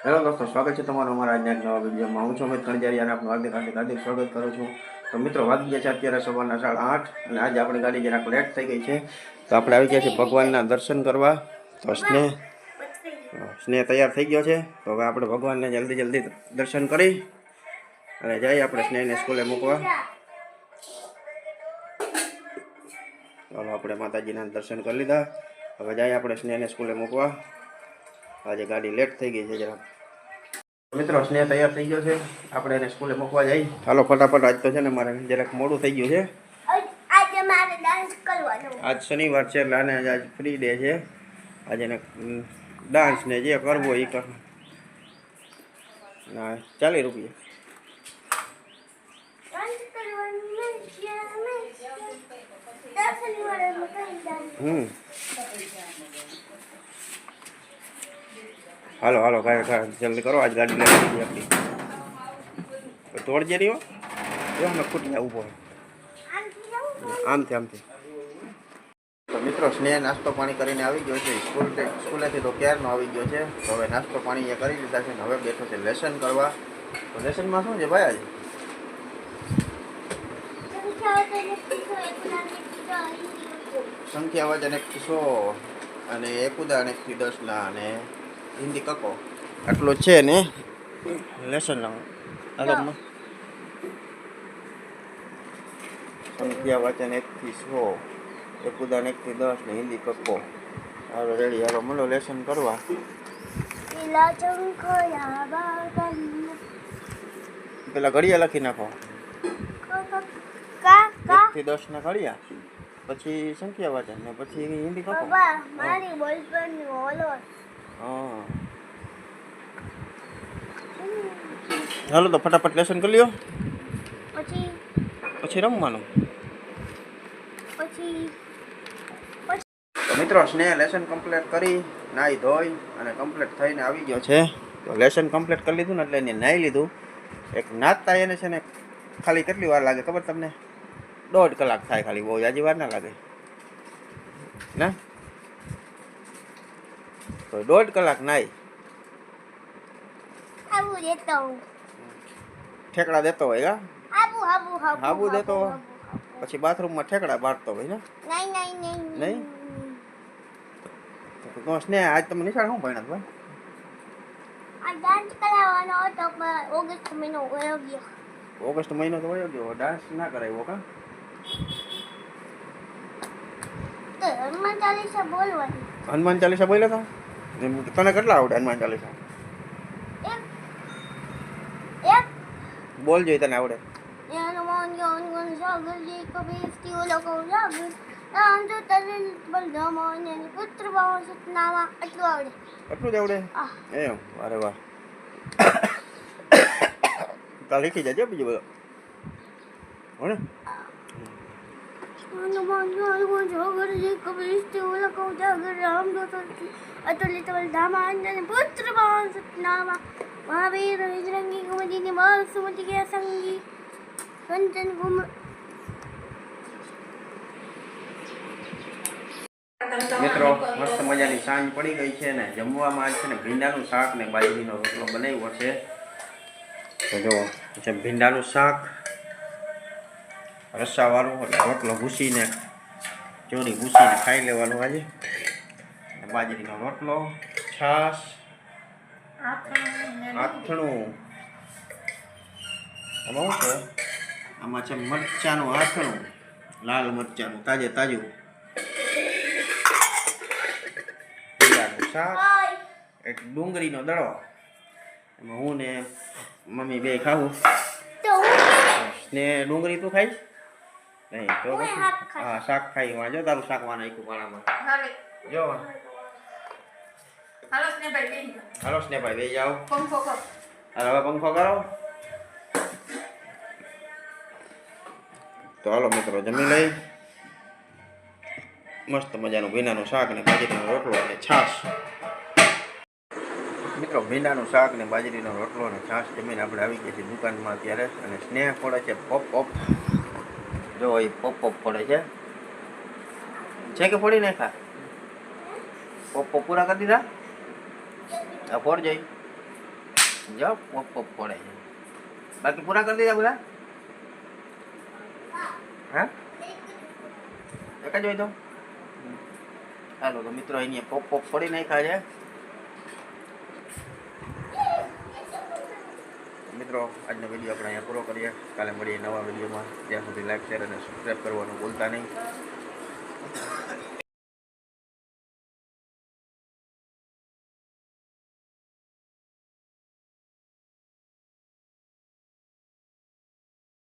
Hello દોસ્તો, સ્વાગત છે તમારું અમારા આજના નવા વિડીયોમાં. હું છું અમિત કણજારી અને આપનું હાર્દિક હાર્દિક હાર્દિક સ્વાગત કરું છું. તો મિત્રો વાગી ગયા છે અત્યારે સવારના સાડા આઠ અને આજે આપણી ગાડી જરાક લેટ થઈ ગઈ છે. તો આપણે આવી ગયા છીએ ભગવાનના દર્શન કરવા. તો સ્નેહ સ્નેહ તૈયાર થઈ ગયો છે. તો હવે આપણે ભગવાનને જલ્દી જલ્દી દર્શન કરી અને જઈએ આપણે સ્નેહને સ્કૂલે મૂકવા. ચાલો આપણે માતાજીના દર્શન કરી લીધા. હવે જઈએ આપણે સ્નેહને સ્કૂલે મૂકવા. આજે ગાડી લેટ થઈ ગઈ છે જરા મિત્રો સ્નેહ તૈયાર થઈ ગયો છે. આપણે એને સ્કૂલે મૂકવા જઈ. ચાલો ફટાફટ આજ તો છે ને મારે જરાક મોડું થઈ ગયું છે. આજે મારે ડાન્સ કરવાનો. આજ શનિવાર છે એટલે આને આજ ફ્રી ડે છે. આજે એને ડાન્સ ને જે કરવો એ કર ના ચાલીસ રૂપિયા. ડાન્સ કરવાનું નથી અમે દસ શનિવારે અમે કરી ડાન્સ હમ હાલો હાલો, કાંઈ જલ્દી કરો, આજ ગાડી લઈ આપણી તોડજે નહીં હો જો ખૂટી ઊભો આમથી આમથી. તો મિત્રો, સ્નેહ નાસ્તો પાણી કરીને આવી ગયો છે. સ્કૂલ સ્કૂલેથી તો ક્યારનો આવી ગયો છે? હવે નાસ્તો પાણી એ કરી લીધા છે ને હવે બેઠો છે લેસન કરવા. તો લેસનમાં શું છે ભાઈ આજે સંખ્યા વજન એકથી સો અને એક ઉદાહરણ એકથી દસના અને હિન્દી કકો. આટલો છે ને? લેસન અલગમાં સંખ્યા વાચન એકથી સો એક ઉદાહરણ એકથી દસ ને હિન્દી કક્કો હાલો રેડી હાલો મળો લેસન કરવા. પેલા ઘડિયા લખી નાખો. કા કા? એકથી દસ ને ઘડિયા. પછી સંખ્યા વાચન ને પછી હિન્દી કક્કો બાબા મારી બોલપેનની ઓલો હાલો તો ફટાફટ લેસન કરી લ્યો. પછી? પછી રમવાનું. પછી? તો મિત્રો સ્નેહ લેસન કમ્પ્લીટ કરી નાહી ધોઈ અને કમ્પ્લીટ થઈને આવી ગયો છે. તો લેસન કમ્પ્લીટ કરી લીધું ને એટલે એને નાહી લીધું. એક નાચતા એને છે ને ખાલી કેટલી વાર લાગે ખબર તમને? દોઢ કલાક થાય ખાલી બહુ જાજી વાર ના લાગે. ના? તો દોઢ કલાક નાહી આબુ દેતો ઠેકડા દેતો હોય હા? આબુ આબુ આબુ આબુ દેતો હોય? પછી બાથરૂમમાં ઠેકડા બાળતો હોય ને નહીં નહીં નહીં? નહીં? તો સ્નેહ આજ તમે નિશાળ શું ભણ્યા ભાઈ? આ ડાન્સ કરાવવાનો હતો પણ ઓગસ્ટ મહિનો વયો ગયો. ઓગસ્ટ મહિનો તો વયો ગયો ડાન્સ ના કરાવ્યો કા? હનુમાન ચાલીસા બોલવાની. હનુમાન ચાલીસા બોલ્યા હતા તને કેટલા આવડે હનુમાન ચાલીસા બોલ જોઈ તને આવડે. હનુમાન ગુણ સાગર જય કબીર તિયો લોકો જાગર રામ જો તરિલ બલરામાન અને પુત્ર ભાવ સતનામા એટલું આવડે. એટલું જ આવડે? એમ અરે વાહ તા લીખી જજો બીજું બધું. હો ને? પુત્ર મિત્રો, મસ્ત મજાની સાંજ પડી ગઈ છે ને, જમવામાં છે ને ભીંડાનું શાક ને બાજરીનો રોટલો બનાવ્યો છે. તો ભીંડાનું શાક રસ્સાવાળું એટલે રોટલો ભૂસીને ચોરી ભૂસીને ખાઈ લેવાનું આજે. બાજરીનો રોટલો છાશ આથણું શું છે? આમાં છે મરચાનું આથણું લાલ મરચાનું તાજે તાજું. શાક એક ડુંગળીનો દડો. એમાં હું ને મમ્મી બે ખાવું. ને ડુંગળી તું ખાઈશ? નહીં તો હું શાક ખાઈ વાં જો તારું શાક વાં નાખ્યું હાલે જો હાલો સ્નેહભાઈ જાઓ. હાલો સ્નેભાઈ બે જાઓ પંખો કરો હાલો હવે પંખો કરો તો હાલો મિત્રો જમી લઈ મસ્ત મજાનું ભીનાનું શાક ને બાજરીનો રોટલો અને છાશ મિત્રો ભીંડાનું શાક ને બાજરીનો રોટલો અને છાશ જમીને આપણે આવી ગઈ છીએ દુકાનમાં અત્યારે અને સ્નેહ પડે છે પપ પોપ જો એ પોપ પોપ પડે છે. છે કે ફોડી પોપ પોપ પૂરા કરી દીધા? આ ફોડ જઈ. જો પોપ પડે છે. બાકી પૂરા કરી દીધા બધા? હા? એક જ હોય તો? હાલો, તો મિત્રો, અહીંયા પોપ પોપ પડી નાખ્યા છે. મિત્રો, આજનો વીડિયો આપણે અહીંયા પૂરો કરીએ. કાલે મળીએ નવા વિડીયોમાં ત્યાં સુધી લાઈક શેર અને સબસ્ક્રાઈબ કરવાનું ભૂલતા નહીં.